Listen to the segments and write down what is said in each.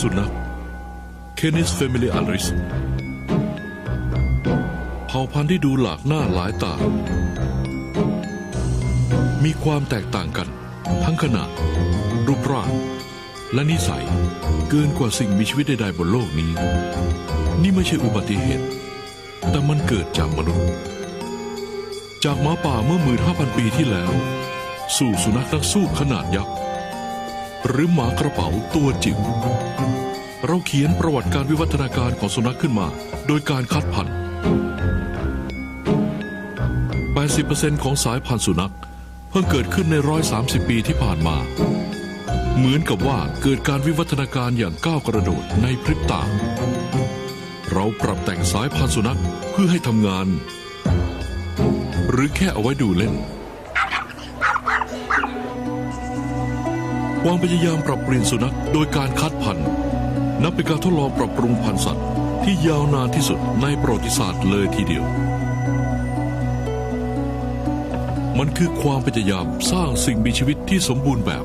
สุนัขเคนิสเฟมิลิอาริสเผ่าพันธุ์ที่ดูหลากหน้าหลายตา มีความแตกต่างกัน ทั้งขนาด รูปร่าง และนิสัย เกินกว่าสิ่งมีชีวิตใดๆบนโลกนี้ นี่ไม่ใช่อุบัติเหตุ แต่มันเกิดจากมนุษย์ จากหมาป่าเมื่อหมื่นห้าพันปีที่แล้ว สู่สุนัขนักสู้ขนาดยักษ์ หรือหมากระเป๋าตัวจิ๋วเราเขียนประวัติการวิวัฒนาการของสุนัขขึ้นมา โดยการคัดพันธุ์ 80%ของสายพันธุ์สุนัข เพิ่งเกิดขึ้นใน 130 ปีที่ผ่านมา เหมือนกับว่าเกิดการวิวัฒนาการอย่างก้าวกระโดดในพริบตา เราปรับแต่งสายพันธุ์สุนัขเพื่อให้ทำงาน หรือแค่เอาไว้ดูเล่น วามพยายามปรับเปลี่ยนสุนัขโดยการคัดพันธุ์ นับเป็นการทดลองปรับปรุงพันธุ์สัตว์ ที่ยาวนานที่สุดในประวัติศาสตร์เลยทีเดียว มันคือความพยายามสร้างสิ่งมีชีวิตที่สมบูรณ์แบบ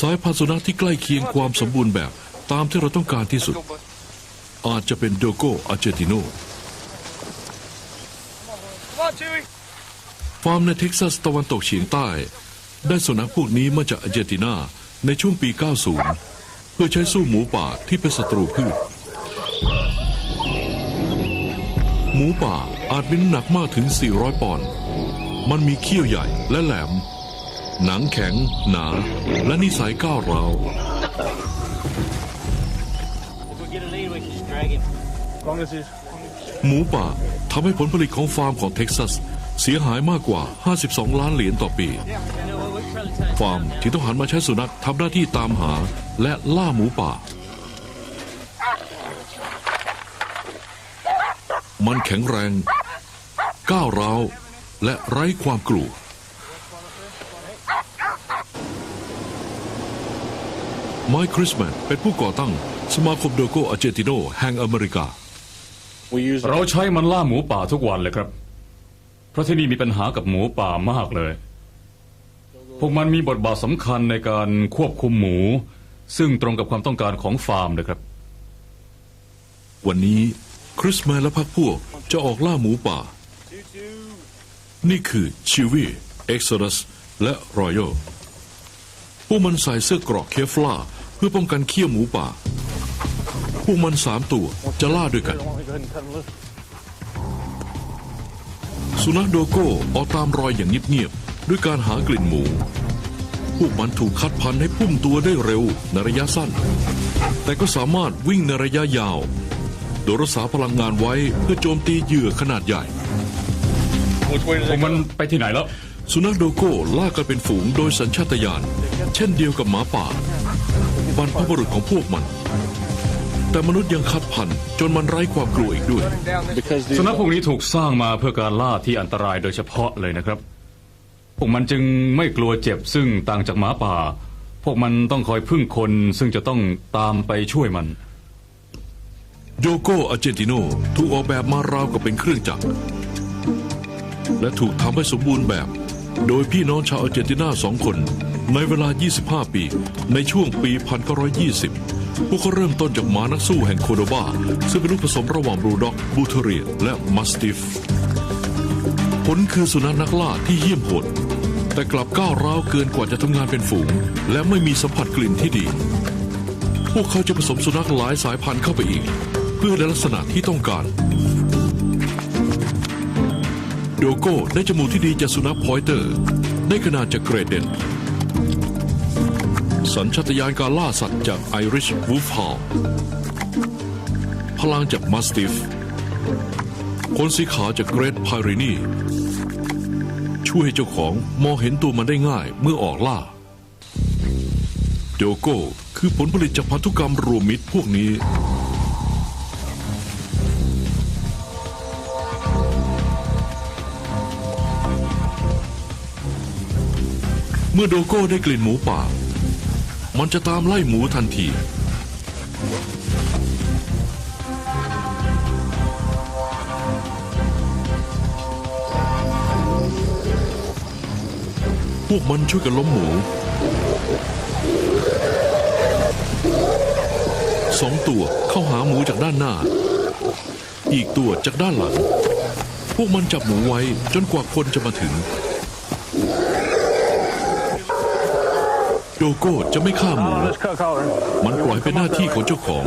สายพันธุ์สุนัขที่ใกล้เคียงความสมบูรณ์แบบตามที่เราต้องการที่สุด อาจจะเป็นโดโกอาเจติโน Come on, Chewie. ฟาร์มในเท็กซัสตะวันตกเฉียงใต้ ได้สุนัขพวกนี้มาจากอาร์เจนตินาในช่วงปี 90 เพื่อใช้สู้หมูป่าที่เป็นศัตรูพืช หมูป่าอาจมีน้ำหนักมากถึง 400 ปอนด์ มันมีเขี้ยวใหญ่และแหลม หนังแข็ง หนา และนิสัยก้าวร้าวหมูป่าทำให้ผลผลิตของฟาร์มของเท็กซัส เสียหายมากกว่า 52 ล้านเหรียญต่อปี ฟาร์มจึงต้องหันมาใช้สุนัขทำหน้าที่ตามหาและล่าหมูป่า มันแข็งแรง ก้าวร้าว และไร้ความกลัว ไมค์คริสแมนเป็นผู้ก่อตั้งสมาคมโดโกอาเจติโนแห่งอเมริกา เราใช้มันล่าหมูป่าทุกวันเลยครับ เพราะที่นี่มีปัญหากับหมูป่ามากเลย พวกมันมีบทบาทสำคัญในการควบคุมหมู ซึ่งตรงกับความต้องการของฟาร์มเลยครับ วันนี้คริสแมนและพรรคพวกจะออกล่าหมูป่า นี่คือชิวีเอ็กซ์ดัสและรอยัลพวกมันใส่เสื้อกราะเคฟลาเพื่อป้องกันเขี้ยวหมูป่า พวกมันสามตัวจะล่าด้วยกัน สุนัขโดโก้ออกตามรอยอย่างเงียบๆด้วยการหากลิ่นหมู พวกมันถูกคัดพันธุ์ให้พุ่งตัวได้เร็วในระยะสั้น แต่ก็สามารถวิ่งในระยะยาว โดยรักษาพลังงานไว้เพื่อโจมตีเหยื่อขนาดใหญ่ Which way does พว it กมัน go? ไปที่ไหนแล้ว สุนัขโดโก้ล่ากันเป็นฝูงโดยสัญชาตญาณเช่นเดียวกับหมาป่าบรรพบุรุษของพวกมัน แต่มนุษย์ยังคัดพันธุ์จนมันไร้ความกลัวอีกด้วย Because สุนัขพวกนี้ถูกสร้างมาเพื่อการล่าที่อันตรายโดยเฉพาะเลยนะครับ พวกมันจึงไม่กลัวเจ็บซึ่งต่างจากหมาป่า พวกมันต้องคอยพึ่งคนซึ่งจะต้องตามไปช่วยมัน โยโกอาร์เจนติโนถูกออกแบบมาราวกับเป็นเครื่องจักร และถูกทำให้สมบูรณ์แบบ โดยพี่น้องชาวอาร์เจนตินาสองคน ในเวลา 25 ปี ในช่วงปี 1920 พวกเขาเริ่มต้นจากหมานักสู้แห่งโคโดบาซึ่งเป็นลูกผสมระหว่างบรูด็อก บูเทเรียและมัสติฟ ผลคือสุนัขนักล่าที่เยี่ยมโหด แต่กลับก้าวร้าวเกินกว่าจะทำงานเป็นฝูง และไม่มีสัมผัสกลิ่นที่ดี พวกเขาจะผสมสุนัขหลายสายพันธุ์เข้าไปอีก เพื่อในลักษณะที่ต้องการโดโก้ได้จมูกที่ดีจากสุนัขพอยเตอร์ ได้ขนาดจากเกรดเดน สัญชาตญาณการล่าสัตว์จากไอริชวูฟฮาลพลังจากมัสติฟขนสีขาวจากเกรดไพรินีช่วยให้เจ้าของมองเห็นตัวมันได้ง่ายเมื่อออกล่าโดโก้คือผลผลิตจากพันธุกรรมรวมมิตรพวกนี้ เมื่อโดโก้ได้กลิ่นหมูป่า มันจะตามไล่หมูทันที พวกมันช่วยกันล้มหมูสองตัวเข้าหาหมูจากด้านหน้า อีกตัวจากด้านหลัง พวกมันจับหมูไว้จนกว่าคนจะมาถึง โดโก้จะไม่ฆ่าหมู Oh, let's cut collar. มันปล่อยเป็นหน้าที่ของเจ้าของ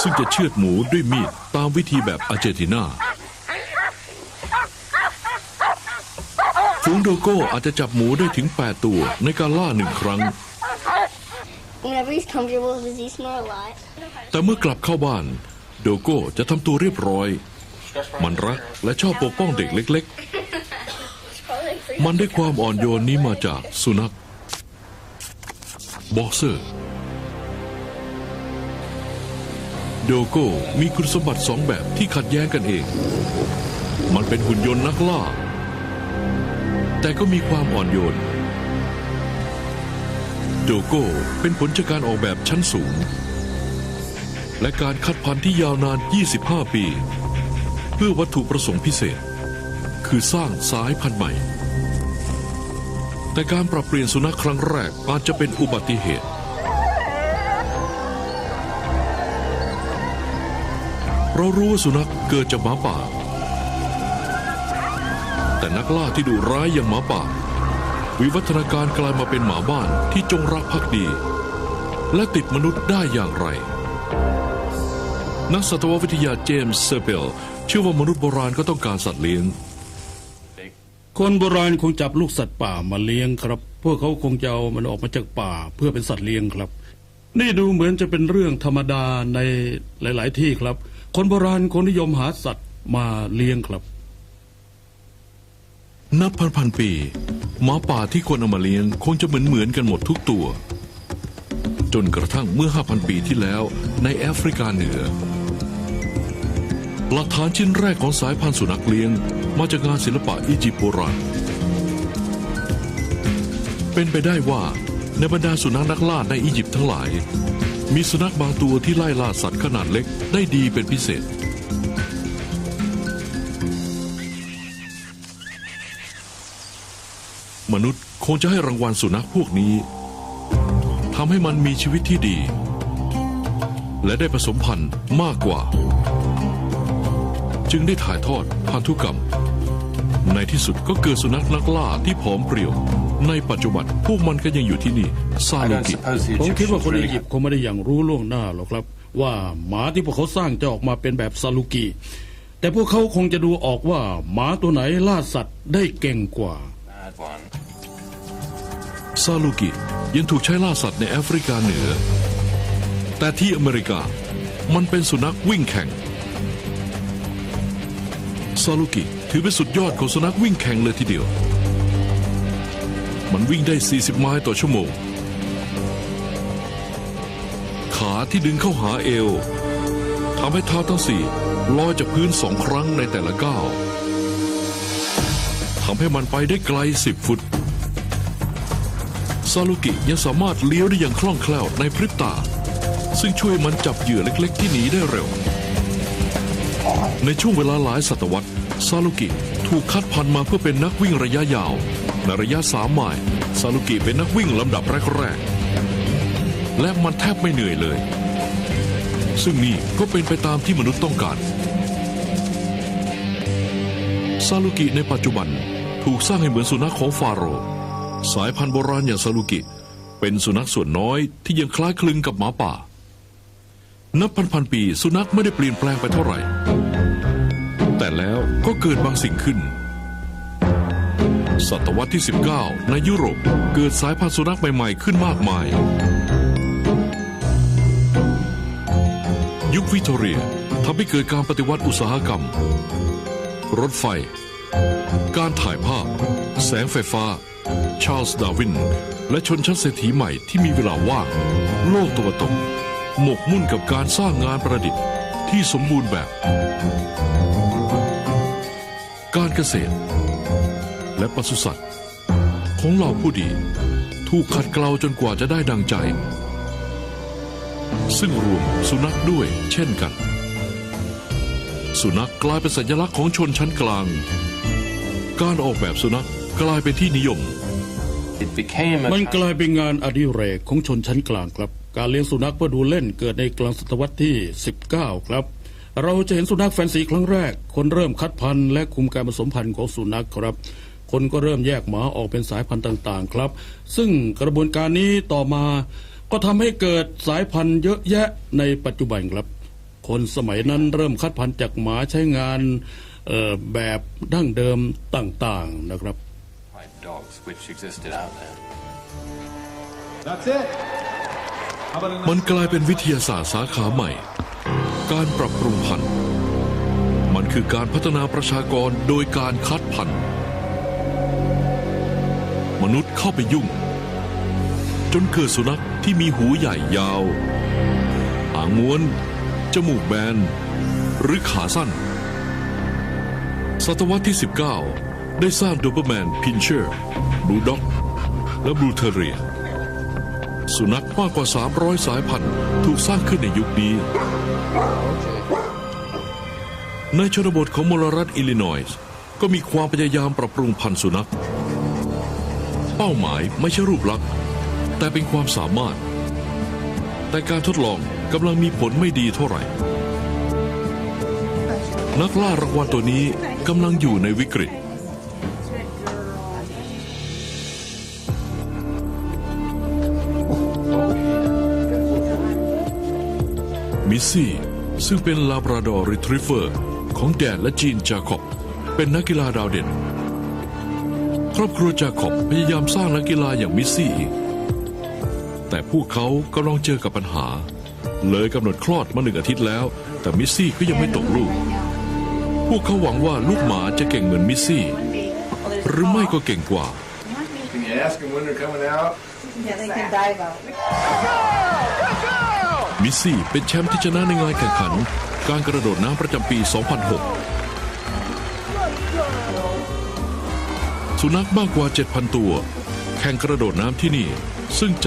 ซึ่งจะเชือดหมูด้วยมีดตามวิธีแบบอาร์เจนตินาฝูงโดโก้อาจจะจับหมูได้ถึง 8 ตัวในการล่าหนึ่งครั้ง Whenever he's comfortable, does he snore a lot? แต่เมื่อกลับเข้าบ้าน โดโก้จะทำตัวเรียบร้อย มันรักและชอบปกป้องเด็กเล็ก ๆ มันได้ความอ่อนโยนนี้มาจากสุนัข บ็อกเซอร์ โดโก้มีคุณสมบัติสองแบบที่ขัดแย้งกันเอง มันเป็นหุ่นยนต์นักล่า แต่ก็มีความอ่อนโยน โดโก้เป็นผลจากการออกแบบชั้นสูง และการคัดพันธุ์ที่ยาวนาน 25 ปี เพื่อวัตถุประสงค์พิเศษ คือสร้างสายพันธุ์ใหม่ แต่การปรับเปลี่ยนสุนัขครั้งแรกอาจจะเป็นอุบัติเหตุ เรารู้ว่าสุนัขเกิดจากหมาป่า แต่นักล่าที่ดุร้ายอย่างหมาป่า วิวัฒนาการกลายมาเป็นหมาบ้านที่จงรักภักดี และติดมนุษย์ได้อย่างไร นักสัตววิทยาเจมส์เซเปลเชื่อว่ามนุษย์โบราณก็ต้องการสัตว์เลี้ยง คนโบราณคงจับลูกสัตว์ป่ามาเลี้ยงครับ พวกเขาคงจะเอามันออกมาจากป่าเพื่อเป็นสัตว์เลี้ยงครับ นี่ดูเหมือนจะเป็นเรื่องธรรมดาในหลาย ๆ ที่ครับ คนโบราณคงนิยมหาสัตว์มาเลี้ยงครับ นับพันพันๆปีหมาป่าที่คนเอามาเลี้ยงคงจะเหมือนเหมือนๆกันหมดทุกตัว จนกระทั่งเมื่อ 5,000 ปีที่แล้วในแอฟริกาเหนือหลักฐานชิ้นแรกของสายพันธุ์สุนัขเลี้ยง มาจากงานศิลปะอียิปต์โบราณ เป็นไปได้ว่าในบรรดาสุนัขนักล่าในอียิปต์ทั้งหลาย มีสุนัขบางตัวที่ไล่ล่าสัตว์ขนาดเล็กได้ดีเป็นพิเศษ มนุษย์คงจะให้รางวัลสุนัขพวกนี้ทำให้มันมีชีวิตที่ดี และได้ผสมพันธุ์มากกว่า จึงได้ถ่ายทอดพันธุกรรม ในที่สุดก็เกิดสุนัขนักล่าที่ผอมเพรียว ในปัจจุบันพวกมันก็ยังอยู่ที่นี่ซา I ลู don't กิ suppose the ผมคิดว่า Egyptians คน really อียิปต์คงไม่ได้อย่างรู้ล่วงหน้าหรอกครับ ว่าหมาที่พวกเขาสร้างจะออกมาเป็นแบบซาลูกิแต่พวกเขาคงจะดูออกว่าหมาตัวไหนล่าสัตว์ได้เก่งกว่า had one. ซาลูกิยังถูกใช้ล่าสัตว์ในแอฟริกาเหนือ แต่ที่อเมริกามันเป็นสุนัขวิ่งแข่ง ซาลูกิ ถือเป็นสุดยอดของสุนัขวิ่งแข่งเลยทีเดียว มันวิ่งได้ 40 ไมล์ต่อชั่วโมง ขาที่ดึงเข้าหาเอวทำให้เท้าทั้งสี่ลอยจากพื้นสองครั้งในแต่ละก้าวทำให้มันไปได้ไกล 10 ฟุต ซาลูกิยังสามารถเลี้ยวได้อย่างคล่องแคล่วในพริบตา ซึ่งช่วยมันจับเหยื่อเล็กๆที่หนีได้เร็ว ในช่วงเวลาหลายศตวรรษ ซาลูกิถูกคัดพันมาเพื่อเป็นนักวิ่งระยะยาว ในระยะสามไมล์ซาลูกิเป็นนักวิ่งลำดับแรกๆ และมันแทบไม่เหนื่อยเลย ซึ่งนี่ก็เป็นไปตามที่มนุษย์ต้องการ ซาลูกิในปัจจุบันถูกสร้างให้เหมือนสุนัขของฟาโรห์สายพันธุ์โบราณอย่างซาลูกิเป็นสุนัขส่วนน้อยที่ยังคล้ายคลึงกับหมาป่า นับพันพันๆปีสุนัขไม่ได้เปลี่ยนแปลงไปเท่าไหร่ แต่แล้วก็เกิดบางสิ่งขึ้น ศตวรรษที่ 19 ในยุโรปเกิดสายพันธุ์สุนัขใหม่ๆขึ้นมากมาย ยุควิกตอเรียทำให้เกิดการปฏิวัติอุตสาหกรรม รถไฟ การถ่ายภาพ แสงไฟฟ้า ชาร์ลส์ดาวิน และชนชั้นเศรษฐีใหม่ที่มีเวลาว่าง โลกตะวันตกหมกมุ่นกับการสร้างงานประดิษฐ์ ที่สมบูรณ์แบบ การเกษตร และปศุสัตว์ ของเหล่าผู้ดี ถูกขัดเกลาจนกว่าจะได้ดังใจ ซึ่งรวมสุนัขด้วยเช่นกัน สุนัขกลายเป็นสัญลักษณ์ของชนชั้นกลาง การออกแบบสุนัขกลายเป็นที่นิยมพ It became มัน a กลายเป็นงานอดิเรกของชนชั้นกลางครับ การเลี้ยงสุนัขเพื่อดูเล่นเกิดในกลางศตวรรษที่ 19 ครับ เราจะเห็นสุนัขแฟนซีครั้งแรก คนเริ่มคัดพันธุ์และคุมการผสมพันธุ์ของสุนัขครับ คนก็เริ่มแยกหมาออกเป็นสายพันธุ์ต่างๆ ครับ ซึ่งกระบวนการนี้ต่อมาก็ทำให้เกิดสายพันธุ์เยอะแยะในปัจจุบันครับ คนสมัยนั้นเริ่มคัดพันธุ์จากหมาใช้งานแบบดั้งเดิมต่างๆนะครับ type dogs มันกลายเป็นวิทยาศาสตร์สาขาใหม่ การปรับปรุงพันธุ์ มันคือการพัฒนาประชากรโดยการคัดพันธุ์ มนุษย์เข้าไปยุ่ง จนเกิดสุนัขที่มีหูใหญ่ยาว หางม้วน จมูกแบน หรือขาสั้น ศตวรรษที่ 19 ได้สร้างโดเบอร์แมน พินเชอร์ บลูด็อก และบลูเทเรีย สุนัขมากกว่า 300 สายพันธุ์ถูกสร้างขึ้นในยุคนี้ ในชนบทของมลรัฐอิลลินอยส์ก็มีความพยายามปรับปรุงพันธุ์สุนัข เป้าหมายไม่ใช่รูปลักษณ์แต่เป็นความสามารถ แต่การทดลองกำลังมีผลไม่ดีเท่าไหร่ นักล่ารางวัลตัวนี้กำลังอยู่ในวิกฤต มิสซี่ ซึ่งเป็นลาบราดอร์รีทรีเวอร์ของแดนและจีนจาคอบ เป็นนักกีฬาดาวเด่น ครอบครัวจาคอบพยายามสร้างนักกีฬาอย่างมิสซี่อีก แต่พวกเขากำลังเจอกับปัญหา เลยกำหนดคลอดมาหนึ่งอาทิตย์แล้ว แต่มิสซี่ก็ยังไม่ตกลูก พวกเขาหวังว่าลูกหมาจะเก่งเหมือนมิสซี่ หรือไม่ก็เก่งกว่า Can you ask them when they're coming out? Yeah, they can dive out. มิสซี่เป็นแชมป์ที่ชนะในงานแข่งขัน การกระโดดน้ำประจำปี 2006 สุนัขมากกว่า 7,000 ตัว แข่งกระโดดน้ำที่นี่ ซึ่งจัด